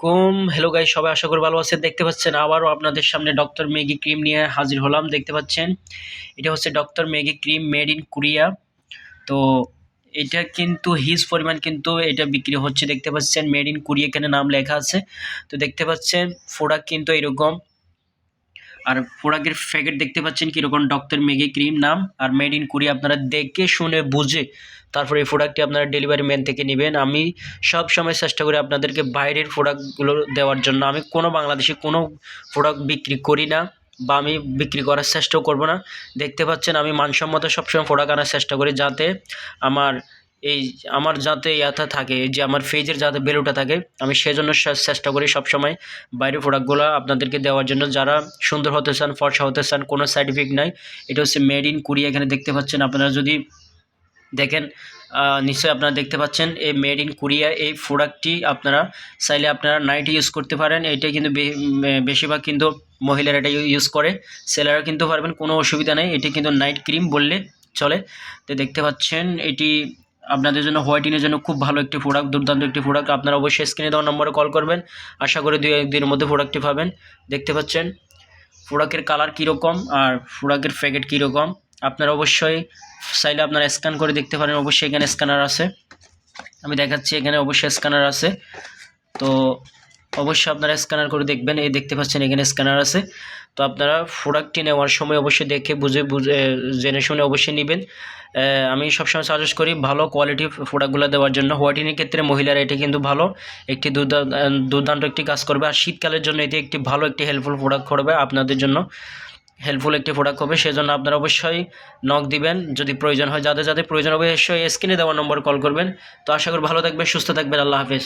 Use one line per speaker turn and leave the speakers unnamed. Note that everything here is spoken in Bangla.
কুম হ্যালো গাই সবাই আশা করি ভালো আছেন। দেখতে পাচ্ছেন আবারও আপনাদের সামনে ডক্টর ম্যাগি ক্রিম নিয়ে হাজির হলাম। দেখতে পাচ্ছেন, এটা হচ্ছে doctor Maggie cream made in Korea তো এটা কিন্তু হিজ পরিমাণ কিন্তু এটা বিক্রি হচ্ছে। দেখতে পাচ্ছেন মেড ইন কোরিয়া এখানে নাম লেখা আছে। তো দেখতে পাচ্ছেন প্রোডাক্ট কিন্তু এরকম। আর প্রোডাক্টের প্যাকেট দেখতে পাচ্ছেন কীরকম ডক্টর মেগি ক্রিম নাম। আর মেড ইন কোরিয়া আপনারা দেখে, শুনে, বুঝে তারপরে এই প্রোডাক্টটি আপনারা ডেলিভারি ম্যান থেকে নেবেন। আমি সব সময় চেষ্টা করি আপনাদেরকে বাইরের প্রোডাক্টগুলো দেওয়ার জন্য। আমি কোনো বাংলাদেশে কোনো প্রোডাক্ট বিক্রি করি না বা আমি বিক্রি করার চেষ্টাও করব না। দেখতে পাচ্ছেন আমি মানসম্মত সবসময় প্রোডাক্ট আনার চেষ্টা করি যাতে আমার এই আমার যাতে ইয়াটা থাকে যে আমার ফেজের যাতে বেলুটা থাকে, আমি সেজন্য চে- চেষ্টা করি সবসময় বাইরের প্রোডাক্টগুলো আপনাদেরকে দেওয়ার জন্য। যারা সুন্দর হতে চান, ফর্সা হতে চান, কোনো সাইড নাই, এটা হচ্ছে মেড ইন কোরিয়া এখানে দেখতে পাচ্ছেন। আপনারা যদি দেখেন নিশ্চয়ই আপনারা দেখতে পাচ্ছেন, এই মেড ইন কোরিয়া এই প্রোডাক্টটি আপনারা চাইলে আপনারা নাইট ইউজ করতে পারেন। এটা কিন্তু বেশিরভাগ কিন্তু মহিলারা এটা ইউজ করে। ছেলেরা কিন্তু পারবেন, কোনো অসুবিধা নেই। এটি কিন্তু নাইট ক্রিম বললে চলে। তো দেখতে পাচ্ছেন, এটি আপনাদের জন্য হোয়াইটিনের জন্য খুব ভালো একটি প্রোডাক্ট দুর্দান্ত একটি প্রোডাক্ট আপনারা অবশ্যই স্ক্রিনে দেওয়া নম্বরে কল করবেন। আশা করি দুই একদিনের মধ্যে প্রোডাক্টটি পাবেন। দেখতে পাচ্ছেন প্রোডাক্টের কালার কীরকম আর প্রোডাক্টের প্যাকেট কীরকম। আপনারা অবশ্যই চাইলে আপনারা স্ক্যান করে দেখতে পারেন। অবশ্যই এখানে স্ক্যানার আছে। আমি দেখাচ্ছি, এখানে অবশ্যই স্ক্যানার আছে। তো অবশ্যই আপনারা স্ক্যানার করে দেখবেন। এই দেখতে পাচ্ছেন এখানে স্ক্যানার আছে। তো আপনারা প্রোডাক্টটি নেওয়ার সময় অবশ্যই দেখে বুঝে বুঝে জেনে শুনে অবশ্যই নেবেন। আমি সবসময় সাজেস্ট করি ভালো কোয়ালিটির প্রোডাক্টগুলো দেওয়ার জন্য। হোয়াইটিনের ক্ষেত্রে মহিলারা এটি কিন্তু ভালো। একটি দুর্দান্ত একটি কাজ করবে। আর শীতকালের জন্য এটি একটি ভালো একটি হেল্পফুল প্রোডাক্ট করবে আপনাদের জন্য। হেল্পফুল একটি প্রোডাক্ট হবে। সেজন্য আপনারা অবশ্যই নক দিবেন। যদি প্রয়োজন হয় যাদের যাদের প্রয়োজন হবে, অবশ্যই স্ক্রিনে দেওয়া নম্বর কল করবেন। তো আশা করি ভালো থাকবেন, সুস্থ থাকবেন। আল্লাহ হাফেজ।